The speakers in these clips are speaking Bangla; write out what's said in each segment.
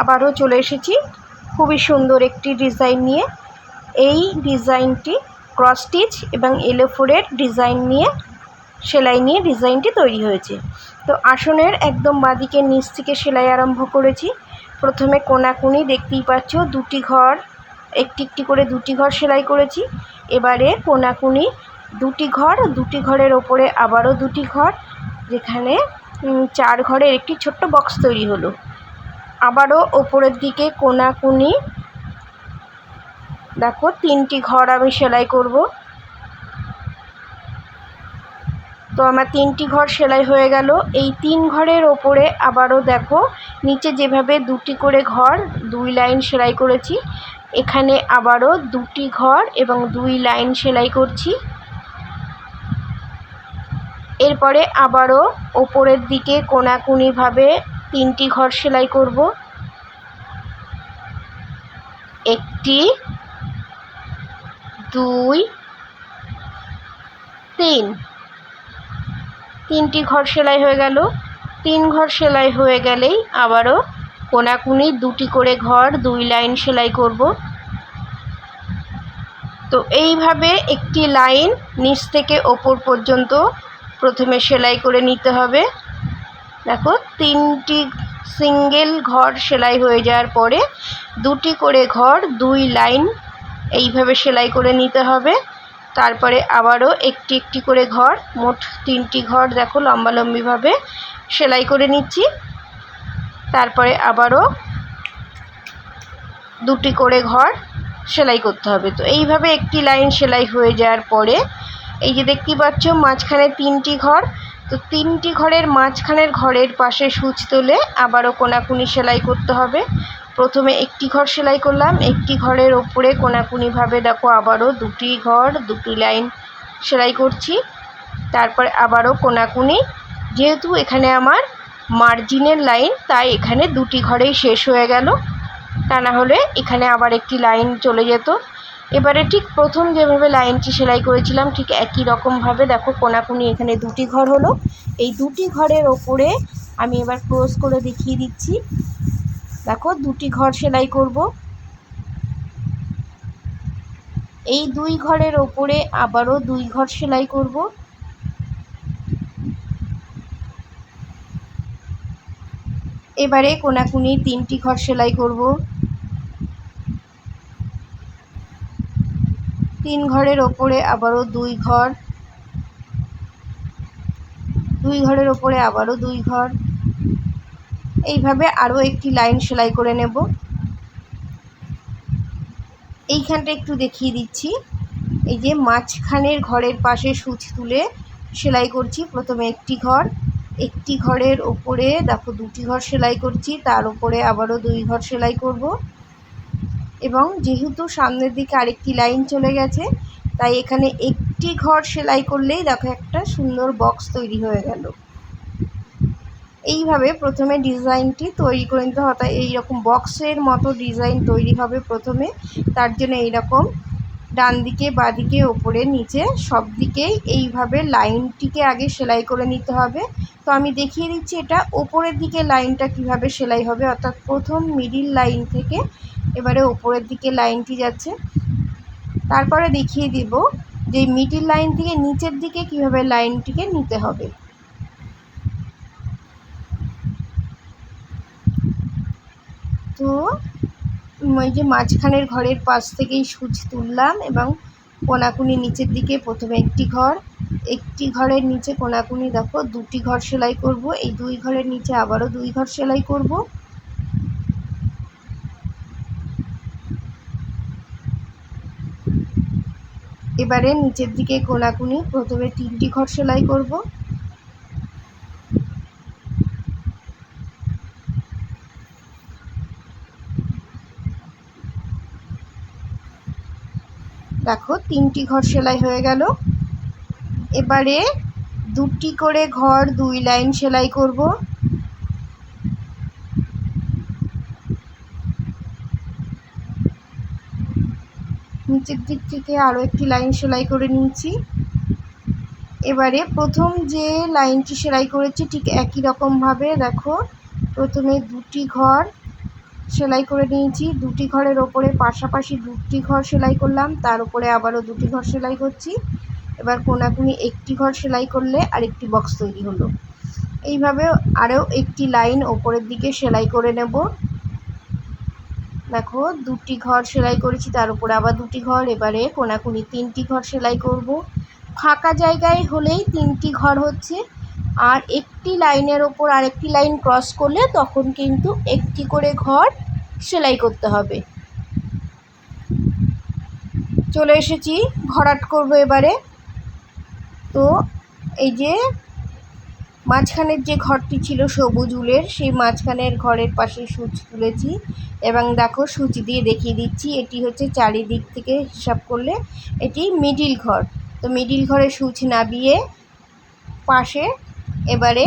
আবারও চলে এসেছি। খুবই সুন্দর একটি ডিজাইন নিয়ে। এই ডিজাইনটি ক্রস স্টিচ এবং এলোফোরের ডিজাইন নিয়ে, সেলাই নিয়ে ডিজাইনটি তৈরি হয়েছে। তো আসনের একদম বাঁদিকে নিচ থেকে সেলাই আরম্ভ করেছি। প্রথমে কোনাকুনি দেখতেই পাচ্ছ, দুটি ঘর একটি একটি করে দুটি ঘর সেলাই করেছি। এবারে কোনাকুনি, দুটি ঘর, দুটি ঘরের ওপরে আবারও দুটি ঘর, যেখানে চার ঘরের একটি ছোট্ট বক্স তৈরি হলো। আবারও ওপরের দিকে কোনাকুনি। দেখো, তিনটি ঘর আমি সেলাই করব। তো আমার তিনটি ঘর সেলাই হয়ে গেল। এই তিন ঘরের ওপরে আবারও দেখো, নিচে যেভাবে দুটি করে ঘর, দুই লাইন সেলাই করেছি, এখানে আবারও দুটি ঘর এবং দুই লাইন সেলাই করছি। এরপরে আবারও ওপরের দিকে কোনাকুনিভাবে তিনটি ঘর সেলাই করব। একটি, দুই, তিন। তিনটি ঘর সেলাই হয়ে গেল। তিন ঘর সেলাই হয়ে গেলেই আবারও কোনাকুনি দুটি করে ঘর, দুই লাইন সেলাই করব। তো এইভাবে একটি লাইন নিচ থেকে ওপর পর্যন্ত প্রথমে সেলাই করে নিতে হবে। দেখো, তিনটি সিঙ্গেল ঘর সেলাই হয়ে যাওয়ার পরে দুটি করে ঘর, দুই লাইন এইভাবে সেলাই করে নিতে হবে। তারপরে আবারও একটি একটি করে ঘর, মোট তিনটি ঘর দেখো লম্বালম্বিভাবে সেলাই করে নিচ্ছি। তারপরে আবারও দুটি করে ঘর সেলাই করতে হবে। তো এইভাবে একটি লাইন সেলাই হয়ে যাওয়ার পরে এই যে দেখতে পাচ্ছ, মাঝখানে তিনটি ঘর তো তিনটি ঘরের মাঝখানের ঘরের পাশে সূচ তুলে আবারও কোনাকুনি সেলাই করতে হবে। প্রথমে একটি ঘর সেলাই করলাম, একটি ঘরের ওপরে কোনাকুনিভাবে দেখো আবারও দুটি ঘর, দুটি লাইন সেলাই করছি। তারপরে আবারও কোনাকুনি, যেহেতু এখানে আমার মার্জিনের লাইন, তাই এখানে দুটি ঘরেই শেষ হয়ে গেল। তা না হলে এখানে আবার একটি লাইন চলে যেত। এবারে ঠিক প্রথম যেভাবে লাইনটি সেলাই করেছিলাম, ঠিক একই রকমভাবে দেখো কোনাকুনি এখানে দুটি ঘর হলো। এই দুটি ঘরের ওপরে আমি এবার ক্লোজ করে দেখিয়ে দিচ্ছি। দেখো দুটি ঘর সেলাই করব। এই দুই ঘরের ওপরে আবারও দুই ঘর সেলাই করব। এবারে কোনাকুনি তিনটি ঘর সেলাই করব। তিন ঘরের ওপরে আবারও দুই ঘর। দুই ঘরের ওপরে আবারও দুই ঘর। এইভাবে আরও একটি লাইন সেলাই করে নেব। এইখানটা একটু দেখিয়ে দিচ্ছি। এই যে মাঝখানের ঘরের পাশে সূচ তুলে সেলাই করছি। প্রথমে একটি ঘর, একটি ঘরের ওপরে, দেখো দুটি ঘর সেলাই করছি, তার উপরে আবারও দুই ঘর সেলাই করব। এবং যেহেতু সামনের দিকে আরেকটি লাইন চলে গেছে, তাই এখানে একটি ঘর সেলাই করলেই দেখো একটা সুন্দর বক্স তৈরি হয়ে গেল। এইভাবে প্রথমে ডিজাইনটি তৈরি করে নিতে হবে এইরকম বক্সের মতো ডিজাইন তৈরি হবে প্রথমে। তার জন্য এইরকম ডান দিকে বাঁদিকে, ওপরে, নিচে সব দিকেই এইভাবে লাইনটিকে আগে সেলাই করে নিতে হবে। তো আমি দেখিয়ে দিচ্ছি এটা ওপরের দিকে লাইনটা কীভাবে সেলাই হবে, অর্থাৎ প্রথম মিডিল লাইন থেকে এবারে ওপরের দিকে লাইনটি যাচ্ছে। তারপরে দেখিয়ে দেব যে মিডিল লাইন থেকে নিচের দিকে কীভাবে লাইনটিকে নিতে হবে। তো ওই যে মাঝখানের ঘরের পাশ থেকেই সুচ তুললাম এবং কোনাকুনি নিচের দিকে প্রথমে একটি ঘর, একটি ঘরের নিচে কোনাকুনি দেখো, দুটি ঘর সেলাই করব, এই দুই ঘরের নিচে আবারও দুই ঘর সেলাই করব। এবারে নিচের দিকে কোনাকুনি প্রথমে তিনটি ঘর সেলাই করব। দেখো, তিনটি ঘর সেলাই হয়ে গেল। এবারে দুটি করে ঘর দুই লাইন সেলাই করব। নিচের দিক থেকে আরও একটি লাইন সেলাই করে নিয়েছি। এবারে প্রথম যে লাইনটি সেলাই করেছি, ঠিক একই রকমভাবে দেখো, প্রথমে দুটি ঘর সেলাই করে নিয়েছি, দুটি ঘরের ওপরে পাশাপাশি দুটি ঘর সেলাই করলাম, তার উপরে আবারও দুটি ঘর সেলাই করছি। এবার কোনাকুনি একটি ঘর সেলাই করলে আরেকটি বক্স তৈরি হলো। এইভাবে আরও একটি লাইন ওপরের দিকে সেলাই করে নেব। দেখো, দুটি ঘর সেলাই করেছি, তার উপরে আবার দুটি ঘর। এবারে কোনাকুনি তিনটি ঘর সেলাই করব। ফাঁকা জায়গায় হলেই তিনটি ঘর হচ্ছে। আর একটি লাইনের ওপর আরেকটি লাইন ক্রস করলে তখন কিন্তু একটি করে ঘর সেলাই করতে হবে। চলে এসেছি ভরাট করব এবারে। তো এই যে মাঝখানের যে ঘরটি ছিল সবুজ উলের, সেই মাঝখানের ঘরের পাশে সূচ তুলেছি এবং দেখো সূচ দিয়ে দেখিয়ে দিচ্ছি, এটি হচ্ছে চারিদিক থেকে হিসাব করলে এটি মিডিল ঘর। তো মিডিল ঘরে সূচ নাবিয়ে পাশে এবারে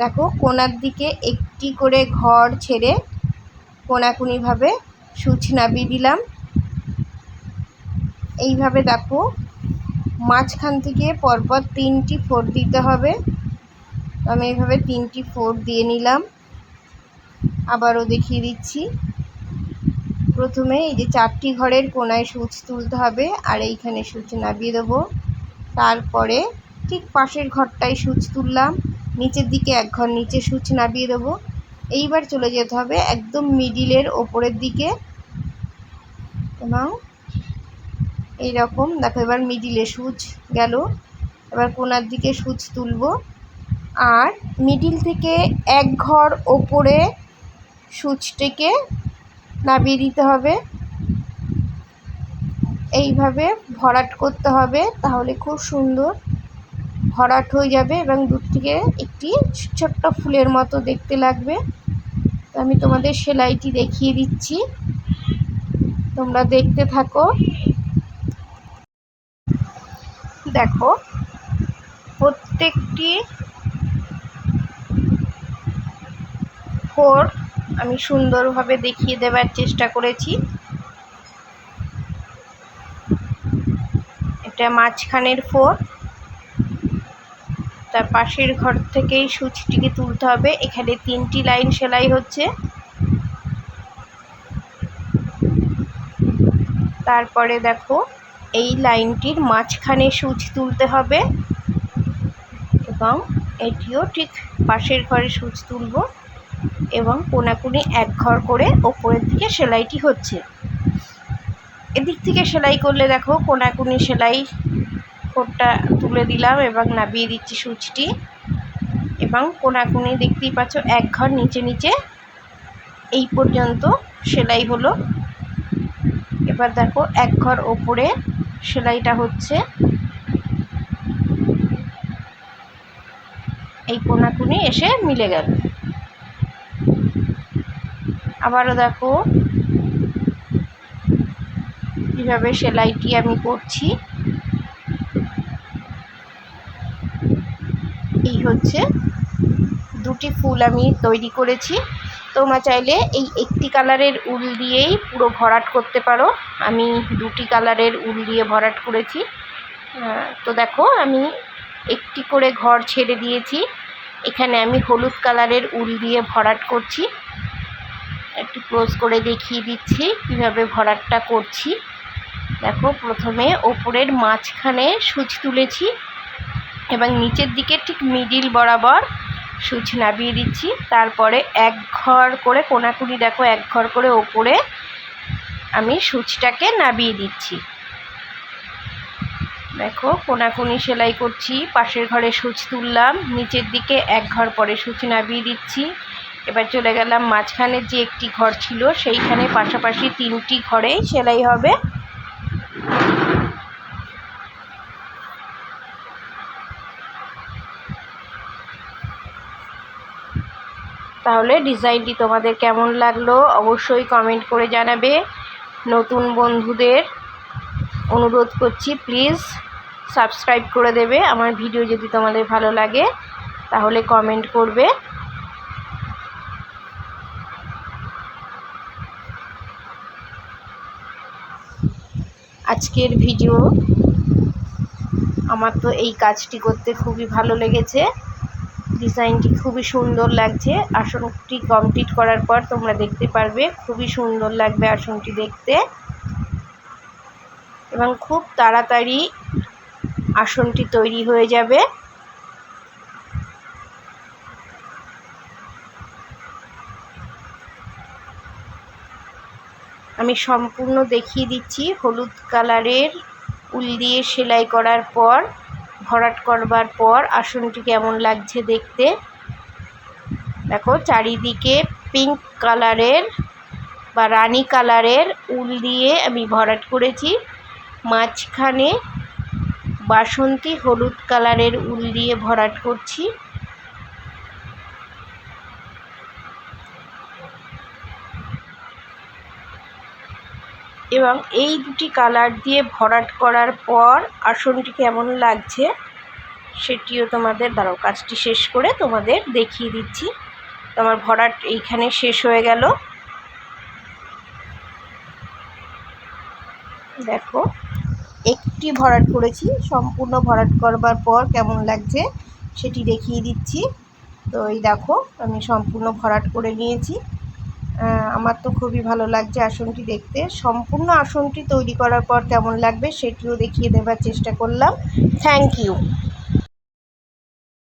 দেখো কোনার দিকে একটি করে ঘর ছেড়ে কোনাকুনিভাবে সূচ নাবিয়ে দিলাম। এইভাবে দেখো মাঝখান থেকে পরপর তিনটি ফোর দিতে হবে। আমি এইভাবে তিনটি ফোর দিয়ে নিলাম। আবারও দেখিয়ে দিচ্ছি। প্রথমে এই যে চারটি ঘরের কোনায় সূচ তুলতে হবে, আর এইখানে সূচ নাবিয়ে দেবো। তারপরে ঠিক পাশের ঘরটায় সূচ তুললাম। নিচের দিকে এক ঘর, নিচে সূচ নাবিয়ে দেবো। এইবার চলে যেতে হবে একদম মিডিলের ওপরের দিকে। এবং এইরকম, দেখো এবার মিডিলে সূচ গেল। এবার কোনার দিকে সূচ তুলব। আর মিডিল থেকে এক ঘর ওপরে সূচটিকে নামিয়ে দিতে হবে। এইভাবে ভরাট করতে হবে, তাহলে খুব সুন্দর ভরাট হয়ে যাবে এবং দূর থেকে একটি ছোট্ট ফুলের মতো দেখতে লাগবে। আমি তোমাদের সেলাইটি দেখিয়ে দিচ্ছি। তোমরা দেখতে থাকো। দেখো, প্রত্যেকটি ফোর আমি সুন্দরভাবে দেখিয়ে দেবার চেষ্টা করেছি। এটা মাঝখানের ফোর। তার পাশের ঘর থেকেই সুচটিকে তুলতে হবে। এখানে তিনটি লাইন সেলাই হচ্ছে। তারপরে দেখো, এই লাইনটির মাঝখানে সুচ তুলতে হবে। এবং এটিও ঠিক পাশের ঘরে সুচ তুলব। এবং কোনাকুনি এক ঘর করে ওপরের দিকে সেলাইটি হচ্ছে। এদিক থেকে সেলাই করলে দেখো কোনাকুনি সেলাই কোটটা তুলে দিলাম এবং নাবিয়ে দিচ্ছি সুচটি। এবং কোনাকুনি দেখতেই পাচ্ছ এক ঘর নিচে নিচে। এই পর্যন্ত সেলাই হলো। এবার দেখো এক ঘর ওপরে সেলাইটা হচ্ছে। এই কোনাকুনি এসে মিলে গেল। আবারও দেখো। কীভাবে সেলাইটি আমি করছি। এই হচ্ছে দুটি ফুল আমি তৈরি করেছি। তোমরা চাইলে এই একটি কালারের উল দিয়েই পুরো ভরাট করতে পারো। আমি দুটি কালারের উল দিয়ে ভরাট করেছি। তো দেখো, আমি একটি করে ঘর ছেড়ে দিয়েছি। এখানে আমি হলুদ কালারের উল দিয়ে ভরাট করছি। একটু ক্লোজ করে দেখিয়ে দিচ্ছি, কীভাবে ভরাটটা করছি। দেখো, প্রথমে ওপরের মাঝখানে সুচ তুলেছি এবং নিচের দিকে ঠিক মিডিল বরাবর সুচ নাবিয়ে দিচ্ছি। তারপরে এক ঘর করে, কোনাকুনি দেখো, এক ঘর করে ওপরে আমি সুচটাকে নাবিয়ে দিচ্ছি। দেখো, কোনাকুনি সেলাই করছি, পাশের ঘরে সুচ তুললাম, নিচের দিকে এক ঘর পরে সুচ নাবিয়ে দিচ্ছি। এবার চলে গেলাম মাঝখানে যে একটি ঘর ছিল, সেইখানে পাশাপাশি তিনটি ঘরেই সেলাই হবে। তাহলে ডিজাইনটি তোমাদের কেমন লাগল অবশ্যই কমেন্ট করে জানাবে। নতুন বন্ধুদের অনুরোধ করছি প্লিজ সাবস্ক্রাইব করে দেবে। আমার ভিডিও যদি তোমাদের ভালো লাগে, তাহলে কমেন্ট করবে। আজকের ভিডিও আমার তো এই কাজটি করতে খুবই ভালো লেগেছে। ডিজাইনটি খুবই সুন্দর লাগছে। আসনটি কমপ্লিট করার পর তোমরা দেখতে পারবে, খুবই সুন্দর লাগবে আসনটি দেখতে। এবং খুব তাড়াতাড়ি আসনটি তৈরি হয়ে যাবে। আমি সম্পূর্ণ দেখিয়ে দিচ্ছি। হলুদ কালারের উল দিয়ে সেলাই করার পর, ভরাট করবার পর আসনটি কেমন লাগছে দেখতে। দেখো, চারিদিকে পিঙ্ক কালারের বা রানি কালারের উল দিয়ে আমি ভরাট করেছি। মাঝখানে বাসন্তী হলুদ কালারের উল দিয়ে ভরাট করছি। এবং এই দুটি কালার দিয়ে ভরাট করার পর আসনটি কেমন লাগছে সেটিও তোমাদের দাঁড়াও, কাজটি শেষ করে তোমাদের দেখিয়ে দিচ্ছি। তোমার ভরাট এইখানে শেষ হয়ে গেল। দেখো, একটি ভরাট করেছি, সম্পূর্ণ ভরাট করবার পর কেমন লাগছে সেটি দেখিয়ে দিচ্ছি। তো এই দেখো, আমি সম্পূর্ণ ভরাট করে নিয়েছি। আমার তো খুবই ভালো লাগছে আসনটি দেখতে। সম্পূর্ণ আসনটি তৈরি করার পর কেমন লাগবে সেটিও দেখিয়ে দেবার চেষ্টা করলাম। Thank you